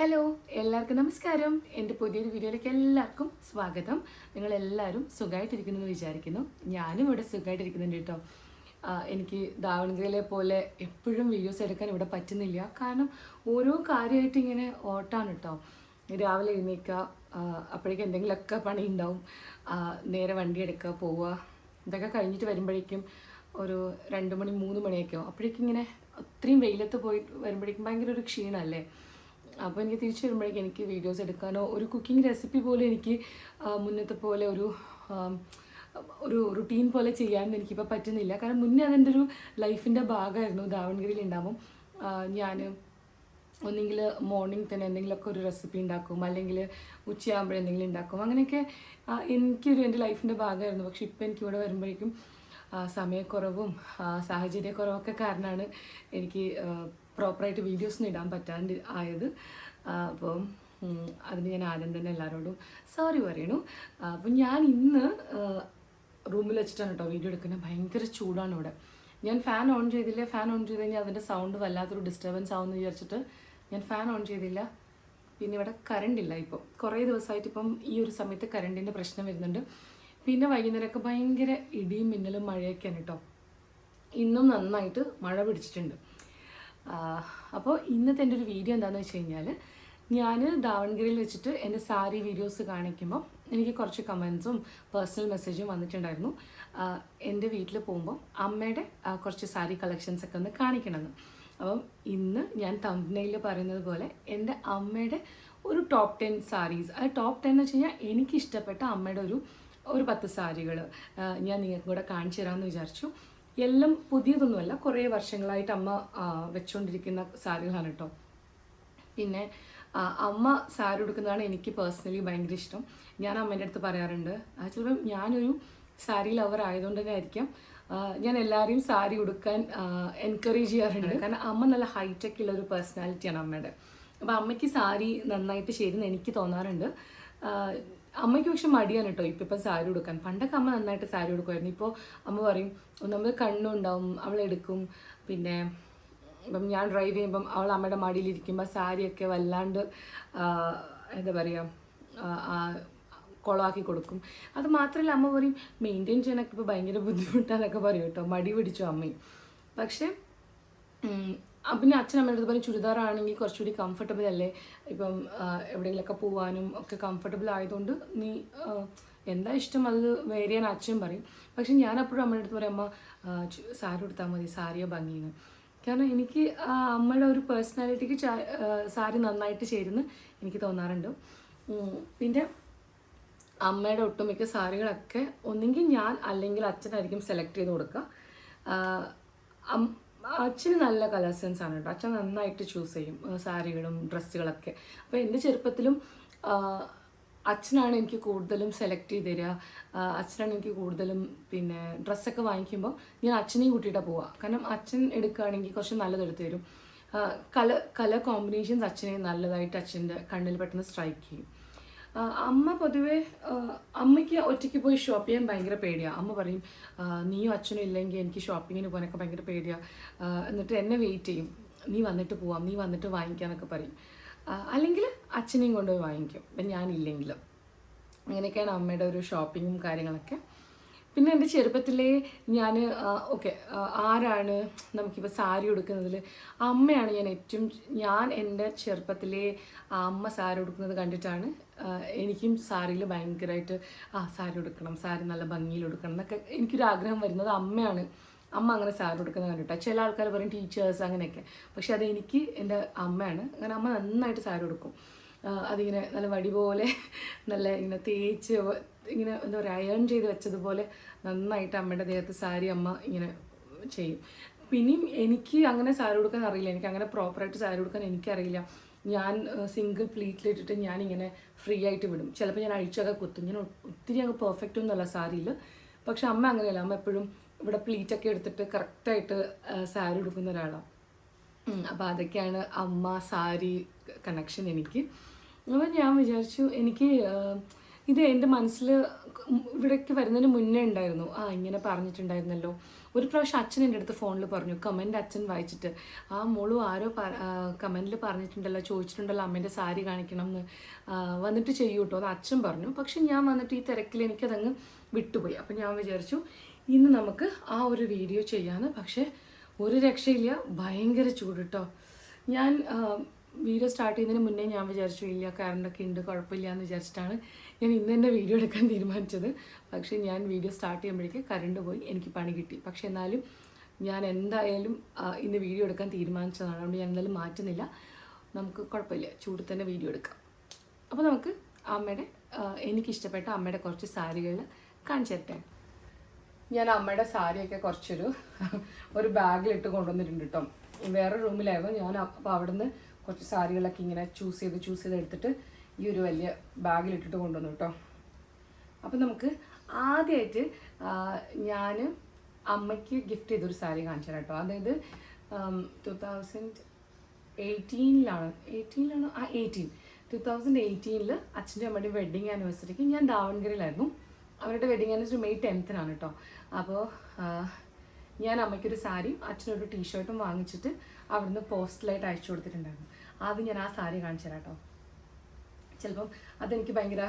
Hello എല്ലാവർക്കും നമസ്കാരം. എന്റെ പുതിയൊരു വീഡിയോയിലേക്ക് എല്ലാവർക്കും സ്വാഗതം. നിങ്ങളെല്ലാവരും സുഖമായിട്ടിരിക്കുന്നു എന്ന് വിചാരിക്കുന്നു. ഞാനും ഇവിടെ സുഖമായിട്ടിരിക്കുന്നുണ്ട് കേട്ടോ. എനിക്ക് ദാവണഗിരിയിലെ പോലെ എപ്പോഴും വീഡിയോസ് എടുക്കാൻ ഇവിടെ പറ്റുന്നില്ല. കാരണം ഓരോ കാര്യമായിട്ട് ഇങ്ങനെ ഓട്ടാണ് കേട്ടോ. രാവിലെ എഴുന്നേൽക്കുക ആ, അപ്പോഴേക്കും എന്തെങ്കിലുമൊക്കെ പണി ഉണ്ടാവും നേരെ വണ്ടി എടുക്കുക പോവുക. ഇതൊക്കെ കഴിഞ്ഞിട്ട് വരുമ്പോഴേക്കും ഒരു രണ്ട് മണി മൂന്ന് മണിയൊക്കെ ആവും. അപ്പോഴേക്കും ഇങ്ങനെ അത്രയും വെയിലത്ത് പോയി വരുമ്പോഴേക്കും ഭയങ്കര ഒരു ക്ഷീണമല്ലേ? അപ്പോൾ എനിക്ക് തിരിച്ചു വരുമ്പോഴേക്കും എനിക്ക് വീഡിയോസ് എടുക്കാനോ ഒരു കുക്കിംഗ് റെസിപ്പി പോലെ എനിക്ക് മുന്നത്തെ പോലെ ഒരു ഒരു റുട്ടീൻ പോലെ ചെയ്യാൻ എനിക്കിപ്പോൾ പറ്റുന്നില്ല. കാരണം മുന്നേ അതെന്റെ ഒരു ലൈഫിന്റെ ഭാഗമായിരുന്നു ദാവൺഗിരിയിൽ ഉണ്ടാവും ഞാൻ ഒന്നെങ്കിൽ മോർണിംഗ് തന്നെ എന്തെങ്കിലുമൊക്കെ ഒരു റെസിപ്പി ഉണ്ടാക്കും അല്ലെങ്കിൽ ഉച്ചയാകുമ്പോൾ എന്തെങ്കിലും ഉണ്ടാക്കും. അങ്ങനെയൊക്കെ എനിക്കൊരു എന്റെ ലൈഫിന്റെ ഭാഗമായിരുന്നു. പക്ഷെ ഇപ്പം എനിക്ക് ഇവിടെ വരുമ്പോഴേക്കും സമയക്കുറവും സാഹചര്യക്കുറവൊക്കെ കാരണമാണ് എനിക്ക് പ്രോപ്പറായിട്ട് വീഡിയോസൊന്നും ഇടാൻ പറ്റാണ്ട് ആയത്. അപ്പോൾ അതിന് ഞാൻ ആദ്യം തന്നെ എല്ലാവരോടും സോറി പറയണു. അപ്പം ഞാൻ ഇന്ന് റൂമിൽ വെച്ചിട്ടാണ് കേട്ടോ വീഡിയോ എടുക്കുന്നത്. ഭയങ്കര ചൂടാണ് ഇവിടെ. ഞാൻ ഫാൻ ഓൺ ചെയ്തില്ല? ഫാൻ ഓൺ ചെയ്ത് കഴിഞ്ഞാൽ അതിന്റെ സൗണ്ട് വല്ലാത്തൊരു ഡിസ്റ്റർബൻസ് ആവുമെന്ന് വിചാരിച്ചിട്ട് ഞാൻ ഫാൻ ഓൺ ചെയ്തില്ല. പിന്നെ ഇവിടെ കറണ്ട് ഇല്ല ഇപ്പോൾ കുറേ ദിവസമായിട്ട് ഇപ്പം ഈ ഒരു സമയത്ത് കറണ്ടിന്റെ പ്രശ്നം വരുന്നുണ്ട്. പിന്നെ വൈകുന്നേരമൊക്കെ ഭയങ്കര ഇടിയും മിന്നലും മഴയൊക്കെയാണ് കേട്ടോ ഇന്നും നന്നായിട്ട് മഴ പിടിച്ചിട്ടുണ്ട്. അപ്പോൾ ഇന്നത്തെ എന്റെ ഒരു വീഡിയോ എന്താണെന്ന് വെച്ച് കഴിഞ്ഞാൽ ഞാൻ ദാവൺഗിരിയിൽ വെച്ചിട്ട് എന്റെ സാരി വീഡിയോസ് കാണിക്കുമ്പോൾ എനിക്ക് കുറച്ച് കമൻസും പേഴ്സണൽ മെസ്സേജും വന്നിട്ടുണ്ടായിരുന്നു. എന്റെ വീട്ടിൽ പോകുമ്പോൾ അമ്മയുടെ കുറച്ച് സാരി കളക്ഷൻസ് ഒക്കെ ഒന്ന് കാണിക്കണമെന്ന്. അപ്പം ഇന്ന് ഞാൻ തമ്പനയിൽ പറയുന്നത് പോലെ എന്റെ അമ്മയുടെ ഒരു ടോപ്പ് ടെൻ സാരീസ് ആ ടോപ്പ് ടെൻ എന്ന് വെച്ച് കഴിഞ്ഞാൽ എനിക്ക് ഇഷ്ടപ്പെട്ട അമ്മയുടെ ഒരു ഒരു പത്ത് സാരികൾ ഞാൻ നിങ്ങൾക്ക് കൂടെ കാണിച്ചു തരാമെന്ന് വിചാരിച്ചു. എല്ലാം പുതിയതൊന്നുമല്ല. കുറേ വർഷങ്ങളായിട്ട് അമ്മ വെച്ചുകൊണ്ടിരിക്കുന്ന സാരികളാണ് കേട്ടോ പിന്നെ അമ്മ സാരി ഉടുക്കുന്നതാണ് എനിക്ക് പേഴ്സണലി ഭയങ്കര ഇഷ്ടം. ഞാൻ അമ്മേന്റെ അടുത്ത് പറയാറുണ്ട് ചിലപ്പോൾ ചിലപ്പം ഞാനൊരു സാരി ലവർ ആയതുകൊണ്ട് തന്നെ ആയിരിക്കാം. ഞാൻ എല്ലാവരെയും സാരി ഉടുക്കാൻ എൻകറേജ് ചെയ്യാറുണ്ട്. കാരണം അമ്മ നല്ല ഹൈടെക് ഉള്ള ഒരു പേഴ്സണാലിറ്റിയാണ് അമ്മയുടെ അപ്പോൾ അമ്മയ്ക്ക് സാരി നന്നായിട്ട് ചേരുന്ന എനിക്ക് തോന്നാറുണ്ട്. അമ്മയ്ക്ക് പക്ഷെ മടിയാണ് കേട്ടോ ഇപ്പം ഇപ്പം സാരി ഉടുക്കാൻ. പണ്ടൊക്കെ അമ്മ നന്നായിട്ട് സാരി ഉടുക്കുമായിരുന്നു ഇപ്പോൾ അമ്മ പറയും നമ്മൾ കണ്ണുണ്ടാവും അവളെടുക്കും പിന്നെ ഇപ്പം ഞാൻ ഡ്രൈവ് ചെയ്യുമ്പം അവൾ അമ്മയുടെ മടിയിലിരിക്കുമ്പോൾ സാരിയൊക്കെ വല്ലാണ്ട് എന്താ പറയുക കുളമാക്കി കൊടുക്കും. അത് മാത്രമല്ല അമ്മ പറയും മെയിന്റെയിൻ ചെയ്യാനൊക്കെ ഇപ്പോൾ ഭയങ്കര ബുദ്ധിമുട്ടാന്നൊക്കെ പറയും കേട്ടോ മടി പിടിച്ചു അമ്മയും. പക്ഷേ പിന്നെ അച്ഛൻ അമ്മയുടെ അടുത്ത് പറയും ചുരിദാറാണെങ്കിൽ കുറച്ചുകൂടി കംഫർട്ടബിൾ അല്ലേ? ഇപ്പം എവിടെയെങ്കിലൊക്കെ പോകാനും ഒക്കെ കംഫർട്ടബിൾ ആയതുകൊണ്ട് നീ എന്താ ഇഷ്ടം? അത് വേറെ ചെയ്യാൻ അച്ഛൻ പറയും. പക്ഷെ ഞാൻ അപ്പോഴും അമ്മയുടെ അടുത്ത് പറയും അമ്മ സാരി എടുത്താൽ മതി സാരിയോ ഭംഗിയെന്ന്. കാരണം എനിക്ക് അമ്മയുടെ ഒരു പേഴ്സണാലിറ്റിക്ക് സാരി നന്നായിട്ട് ചേരുന്നു എനിക്ക് തോന്നാറുണ്ട്. പിന്നെ അമ്മയുടെ ഒട്ടുമിക്ക സാരികളൊക്കെ ഒന്നെങ്കിൽ ഞാൻ അല്ലെങ്കിൽ അച്ഛനായിരിക്കും സെലക്ട് ചെയ്ത് കൊടുക്കുക. അച്ഛന് നല്ല കളർ സെൻസ് ആണ് കേട്ടോ. അച്ഛൻ നന്നായിട്ട് ചൂസ് ചെയ്യും സാരികളും ഡ്രസ്സുകളൊക്കെ. അപ്പോൾ എന്റെ ചെറുപ്പത്തിലും അച്ഛനാണ് എനിക്ക് കൂടുതലും സെലക്ട് ചെയ്ത് തരിക. അച്ഛനാണ് എനിക്ക് കൂടുതലും പിന്നെ ഡ്രസ്സൊക്കെ വാങ്ങിക്കുമ്പോൾ ഞാൻ അച്ഛനെയും കൂട്ടിയിട്ടാണ് പോവുക കാരണം അച്ഛൻ എടുക്കുകയാണെങ്കിൽ കുറച്ച് നല്ലത് എടുത്ത് തരും. കല കല കോമ്പിനേഷൻസ് അച്ഛനെ നല്ലതായിട്ട് അച്ഛന്റെ കണ്ണിൽ പെട്ടെന്ന് സ്ട്രൈക്ക് ചെയ്യും. അമ്മ പൊതുവെ അമ്മയ്ക്ക് ഒറ്റയ്ക്ക് പോയി ഷോപ്പ് ചെയ്യാൻ ഭയങ്കര പേടിയാണ് അമ്മ പറയും നീയോ അച്ഛനും ഇല്ലെങ്കിൽ എനിക്ക് ഷോപ്പിങ്ങിന് പോകാനൊക്കെ ഭയങ്കര പേടിയാണ് എന്നിട്ട് എന്നെ വെയിറ്റ് ചെയ്യും. നീ വന്നിട്ട് പോവാം നീ വന്നിട്ട് വാങ്ങിക്കാന്നൊക്കെ പറയും. അല്ലെങ്കിൽ അച്ഛനെയും കൊണ്ടുപോയി വാങ്ങിക്കും. ഇപ്പം ഞാനില്ലെങ്കിൽ അങ്ങനെയൊക്കെയാണ് അമ്മയുടെ ഒരു ഷോപ്പിങ്ങും കാര്യങ്ങളൊക്കെ. പിന്നെ എന്റെ ചെറുപ്പത്തിലേ ഞാൻ ഓക്കെ ആരാണ് നമുക്കിപ്പോൾ സാരി ഉടുക്കുന്നതിൽ അമ്മയാണ് ഞാൻ ഏറ്റവും ഞാൻ എന്റെ ചെറുപ്പത്തിൽ അമ്മ സാരി ഉടുക്കുന്നത് കണ്ടിട്ടാണ് എനിക്കും സാരിയിൽ ഭയങ്കരമായിട്ട് ആ സാരി ഉടുക്കണം സാരി നല്ല ഭംഗിയിൽ ഉടുക്കണം എന്നൊക്കെ എനിക്കൊരു ആഗ്രഹം വരുന്നത് അമ്മയാണ്. അമ്മ അങ്ങനെ സാരി ഉടുക്കുന്നത് കണ്ടിട്ടാണ് ചില ആൾക്കാർ പറയും ടീച്ചേഴ്സ് അങ്ങനെയൊക്കെ. പക്ഷെ അത് എനിക്ക് എന്റെ അമ്മയാണ്. അങ്ങനെ അമ്മ നന്നായിട്ട് സാരി ഉടുക്കും. അതിങ്ങനെ നല്ല വടി പോലെ നല്ല ഇങ്ങനെ തേച്ച് ഇങ്ങനെ എന്താ പറയുക അയൺ ചെയ്ത് വെച്ചതുപോലെ നന്നായിട്ട് അമ്മയുടെ ദേഹത്ത് സാരി അമ്മ ഇങ്ങനെ ചെയ്യും. പിന്നെയും എനിക്ക് അങ്ങനെ സാരി കൊടുക്കാൻ അറിയില്ല. എനിക്ക് അങ്ങനെ പ്രോപ്പറായിട്ട് സാരി കൊടുക്കാൻ എനിക്കറിയില്ല. ഞാൻ സിംഗിൾ പ്ലീറ്റിലിട്ടിട്ട് ഞാൻ ഇങ്ങനെ ഫ്രീ ആയിട്ട് വിടും. ചിലപ്പോൾ ഞാൻ അഴിച്ചൊക്കെ കുത്തും. ഞാൻ ഒത്തിരി അങ്ങ് പെർഫെക്റ്റ് ഒന്നുമല്ല സാരിയിൽ പക്ഷെ അമ്മ അങ്ങനെയല്ല. അമ്മ എപ്പോഴും ഇവിടെ പ്ലീറ്റൊക്കെ എടുത്തിട്ട് കറക്റ്റായിട്ട് സാരി ഉടുക്കുന്ന ഒരാളാണ് അപ്പോൾ അതൊക്കെയാണ് അമ്മ സാരി കണക്ഷൻ എനിക്ക്. അപ്പോൾ ഞാൻ വിചാരിച്ചു എനിക്ക് ഇത് എന്റെ മനസ്സിൽ ഇവിടേക്ക് വരുന്നതിന് മുന്നേ ഉണ്ടായിരുന്നു. ആ ഇങ്ങനെ പറഞ്ഞിട്ടുണ്ടായിരുന്നല്ലോ. ഒരു പ്രാവശ്യം അച്ഛൻ എന്റെ അടുത്ത് ഫോണിൽ പറഞ്ഞു. കമന്റ് അച്ഛൻ വായിച്ചിട്ട് ആ മോളു ആരോ കമന്റിൽ പറഞ്ഞിട്ടുണ്ടല്ലോ ചോദിച്ചിട്ടുണ്ടല്ലോ അമ്മേന്റെ സാരി കാണിക്കണം എന്ന് വന്നിട്ട് ചെയ്യൂ കേട്ടോ അത് അച്ഛൻ പറഞ്ഞു. പക്ഷെ ഞാൻ വന്നിട്ട് ഈ തിരക്കിൽ എനിക്കതങ്ങ് വിട്ടുപോയി. അപ്പം ഞാൻ വിചാരിച്ചു ഇന്ന് നമുക്ക് ആ ഒരു വീഡിയോ ചെയ്യാമെന്ന് പക്ഷേ ഒരു രക്ഷയില്ല. ഭയങ്കര ചൂട് കേട്ടോ ഞാൻ വീഡിയോ സ്റ്റാർട്ട് ചെയ്യുന്നതിന് മുന്നേ ഞാൻ വിചാരിച്ചു ഇല്ല കറണ്ടൊക്കെ ഉണ്ട് കുഴപ്പമില്ല എന്ന് വിചാരിച്ചിട്ടാണ് ഞാൻ ഇന്ന് തന്നെ വീഡിയോ എടുക്കാൻ തീരുമാനിച്ചത്. പക്ഷേ ഞാൻ വീഡിയോ സ്റ്റാർട്ട് ചെയ്യുമ്പോഴേക്ക് കറണ്ട് പോയി എനിക്ക് പണി കിട്ടി. പക്ഷെ എന്നാലും ഞാൻ എന്തായാലും ഇന്ന് വീഡിയോ എടുക്കാൻ തീരുമാനിച്ചതാണ്. അതുകൊണ്ട് ഞാൻ എന്തായാലും മാറ്റുന്നില്ല. നമുക്ക് കുഴപ്പമില്ല. ചൂട് തന്നെ വീഡിയോ എടുക്കാം. അപ്പോൾ നമുക്ക് അമ്മയുടെ എനിക്കിഷ്ടപ്പെട്ട അമ്മയുടെ കുറച്ച് സാരികൾ കാണിച്ചു തരട്ടെ. ഞാൻ അമ്മയുടെ സാരിയൊക്കെ കുറച്ചൊരു ഒരു ബാഗിലിട്ട് കൊണ്ടുവന്നിട്ടുണ്ട് കേട്ടോ. വേറെ റൂമിലായിരുന്നു ഞാൻ അപ്പോൾ അവിടുന്ന് കുറച്ച് സാരികളൊക്കെ ഇങ്ങനെ ചൂസ് ചെയ്ത് ചൂസ് ചെയ്ത് എടുത്തിട്ട് ഈ ഒരു വലിയ ബാഗിലിട്ടിട്ട് കൊണ്ടുവന്നു കേട്ടോ. അപ്പം നമുക്ക് ആദ്യമായിട്ട് ഞാൻ അമ്മയ്ക്ക് ഗിഫ്റ്റ് ചെയ്തൊരു സാരി കാണിച്ചു കേട്ടോ. അതായത് ടു തൗസൻഡ് എയ്റ്റീനിലാണ് എയ്റ്റീനിലാണ് ആ എയ്റ്റീൻ ടു തൗസൻഡ് എയ്റ്റീനിൽ അച്ഛന്റെ അമ്മയുടെ വെഡിങ് ആനിവേഴ്സറിക്ക് ഞാൻ ദാവൺഗിരിയിലായിരുന്നു അവരുടെ വെഡിങ് ആനിവേഴ്സറി മെയ് ടെൻത്തിനാണ് കേട്ടോ. അപ്പോൾ ഞാൻ അമ്മയ്ക്കൊരു സാരിയും അച്ഛനൊരു ടീഷർട്ടും വാങ്ങിച്ചിട്ട് അവിടുന്ന് പോസ്റ്റലായിട്ട് അയച്ചു കൊടുത്തിട്ടുണ്ടായിരുന്നു. ആദ്യം ഞാൻ ആ സാരി കാണിച്ചു തരാം കേട്ടോ. ചിലപ്പം അതെനിക്ക് ഭയങ്കര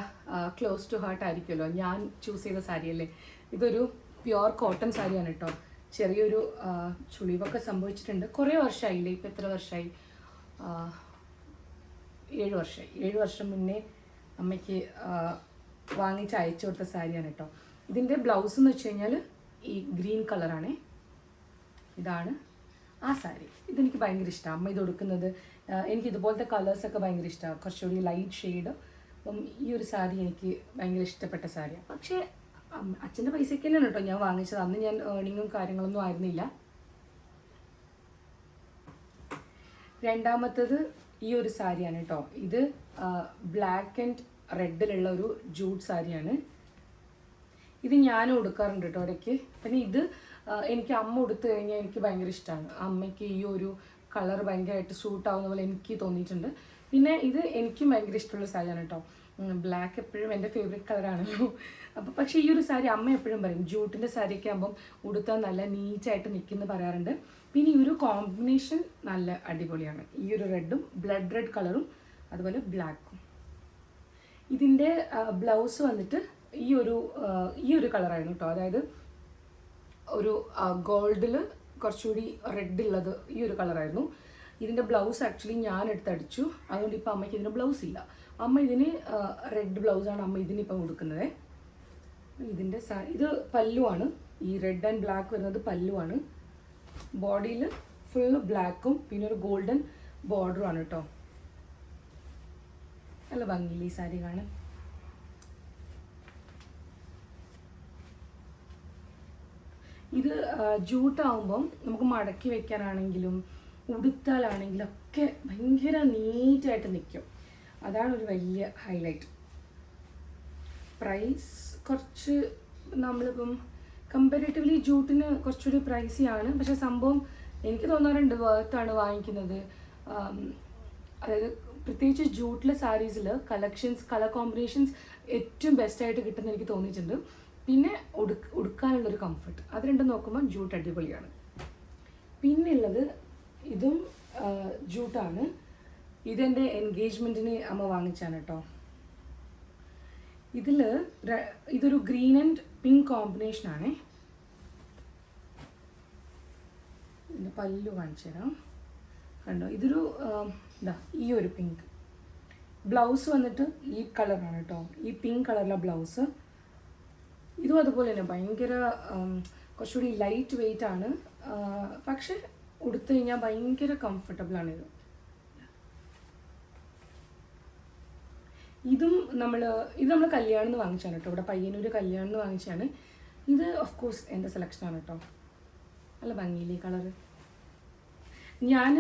ക്ലോസ് ടു ഹാർട്ട് ആയിരിക്കുമല്ലോ. ഞാൻ ചൂസ് ചെയ്ത സാരി അല്ലേ? ഇതൊരു പ്യുവർ കോട്ടൺ സാരിയാണ് കേട്ടോ ചെറിയൊരു ചുളിവൊക്കെ സംഭവിച്ചിട്ടുണ്ട്. കുറേ വർഷമായില്ലേ ഇപ്പം എത്ര വർഷമായി ഏഴ് വർഷമായി ഏഴ് വർഷം മുന്നേ അമ്മയ്ക്ക് വാങ്ങിച്ച് അയച്ചു കൊടുത്ത സാരിയാണ് കേട്ടോ ഇതിന്റെ ബ്ലൗസ് എന്ന് വെച്ച് കഴിഞ്ഞാൽ ഈ ഗ്രീൻ കളറാണേ ഇതാണ് ആ സാരി. ഇതെനിക്ക് ഭയങ്കര ഇഷ്ടമാണ് അമ്മ ഇത് കൊടുക്കുന്നത് എനിക്ക് ഇതുപോലത്തെ കളേഴ്സൊക്കെ ഭയങ്കര ഇഷ്ടമാണ് കുറച്ചുകൂടി ലൈറ്റ് ഷെയ്ഡ് അപ്പം ഈ ഒരു സാരി എനിക്ക് ഭയങ്കര ഇഷ്ടപ്പെട്ട സാരിയാണ് പക്ഷേ അച്ഛന്റെ പൈസയ്ക്ക് തന്നെയാണ് കേട്ടോ ഞാൻ വാങ്ങിച്ചത്. അന്ന് ഞാൻ ഏണിങ്ങും കാര്യങ്ങളൊന്നും ആയിരുന്നില്ല. രണ്ടാമത്തത് ഈ ഒരു സാരിയാണ് കേട്ടോ. ഇത് ബ്ലാക്ക് ആൻഡ് റെഡിലുള്ള ഒരു ജൂട്ട് സാരിയാണ്. ഇത് ഞാനും ഉടുക്കാറുണ്ട് കേട്ടോ ഇടയ്ക്ക്. പിന്നെ ഇത് എനിക്ക് അമ്മ ഉടുത്തു കഴിഞ്ഞാൽ എനിക്ക് ഭയങ്കര ഇഷ്ടമാണ് അമ്മയ്ക്ക് ഈ ഒരു കളർ ഭയങ്കരമായിട്ട് സൂട്ട് ആവുന്ന പോലെ എനിക്ക് തോന്നിയിട്ടുണ്ട്. പിന്നെ ഇത് എനിക്കും ഭയങ്കര ഇഷ്ടമുള്ള സാരിയാണ് കേട്ടോ ബ്ലാക്ക് എപ്പോഴും എന്റെ ഫേവറേറ്റ് കളറാണല്ലോ അപ്പോൾ പക്ഷേ ഈ ഒരു സാരി അമ്മ എപ്പോഴും പറയും ജൂട്ടിന്റെ സാരിയൊക്കെ ആകുമ്പം ഉടുത്താൽ നല്ല നീറ്റായിട്ട് നിൽക്കുന്നു പറയാറുണ്ട്. പിന്നെ ഈ ഒരു കോമ്പിനേഷൻ നല്ല അടിപൊളിയാണ്. ഈ ഒരു റെഡും ബ്ലഡ് റെഡ് കളറും അതുപോലെ ബ്ലാക്കും ഇതിന്റെ ബ്ലൗസ് വന്നിട്ട് ഈ ഒരു ഈ ഒരു കളറായിരുന്നു കേട്ടോ അതായത് ഒരു ഗോൾഡിൽ കുറച്ചുകൂടി റെഡ് ഉള്ളത് ഈ ഒരു കളറായിരുന്നു. ഇതിന്റെ ബ്ലൗസ് ആക്ച്വലി ഞാൻ എടുത്തടിച്ചു അതുകൊണ്ട് ഇപ്പോൾ അമ്മയ്ക്ക് ഇതിന് ബ്ലൗസ് ഇല്ല. അമ്മ ഇതിന് റെഡ് ബ്ലൗസാണ് അമ്മ ഇതിനിപ്പം കൊടുക്കുന്നത് ഇതിന്റെ സ ഇത് പല്ലുവാണ്. ഈ റെഡ് ആൻഡ് ബ്ലാക്ക് വരുന്നത് പല്ലുവാണ്. ബോഡിയിൽ ഫുൾ ബ്ലാക്കും പിന്നെ ഒരു ഗോൾഡൻ ബോർഡറും ആണ് കേട്ടോ. നല്ല ഭംഗിയില്ല ഈ സാരി കാണാൻ? ഇത് ജൂട്ടാവുമ്പം നമുക്ക് മടക്കി വെക്കാനാണെങ്കിലും ഉടുത്താലാണെങ്കിലും ഒക്കെ ഭയങ്കര നീറ്റായിട്ട് നിൽക്കും അതാണ് ഒരു വലിയ ഹൈലൈറ്റ് പ്രൈസ് കുറച്ച് നമ്മളിപ്പം കമ്പാരിറ്റീവ്ലി ജൂട്ടിന് കുറച്ചൊരു പ്രൈസിയാണ് പക്ഷെ സംഭവം എനിക്ക് തോന്നാറുണ്ട് വേർത്താണ് വാങ്ങിക്കുന്നത്. അതായത് പ്രത്യേകിച്ച് ജൂട്ടിലെ സാരീസിൽ കളക്ഷൻസ് കളർ കോമ്പിനേഷൻസ് ഏറ്റവും ബെസ്റ്റായിട്ട് കിട്ടുന്ന എനിക്ക് തോന്നിയിട്ടുണ്ട്. പിന്നെ ഉടുക്ക് ഉടുക്കാനുള്ളൊരു കംഫർട്ട് അത് രണ്ടും നോക്കുമ്പോൾ ജൂട്ട് അടിപൊളിയാണ്. പിന്നെ ഉള്ളത് ഇതും ജൂട്ടാണ് ഇതെന്റെ എൻഗേജ്മെന്റിന് അമ്മ വാങ്ങിച്ചാണ് കേട്ടോ. ഇതിൽ ഇതൊരു ഗ്രീൻ ആൻഡ് പിങ്ക് കോമ്പിനേഷൻ ആണ്. ഇതിന്റെ പല്ലു കാണിച്ചു തരാം. കണ്ടോ? ഇതൊരു എന്താ ഈ ഒരു പിങ്ക് ബ്ലൗസ് വന്നിട്ട് ഈ കളറാണ് കേട്ടോ. ഈ പിങ്ക് കളറിലെ ബ്ലൗസ്. ഇതും അതുപോലെ തന്നെ ഭയങ്കര കുറച്ചുകൂടി ലൈറ്റ് വെയിറ്റ് ആണ്. പക്ഷെ ഉടുത്തു കഴിഞ്ഞാൽ ഭയങ്കര കംഫർട്ടബിൾ ആണ് ഇത്. ഇതും നമ്മൾ ഇത് നമ്മൾ കല്യാണിന്ന് വാങ്ങിച്ചാണ് കേട്ടോ. ഇവിടെ പയ്യനൂർ കല്യാണിന്ന് വാങ്ങിച്ചാണ് ഇത് ഓഫ് കോഴ്സ് എന്റെ സെലക്ഷനാണ് കേട്ടോ. നല്ല ഭംഗിയില്ലേ കളറ് ഞാൻ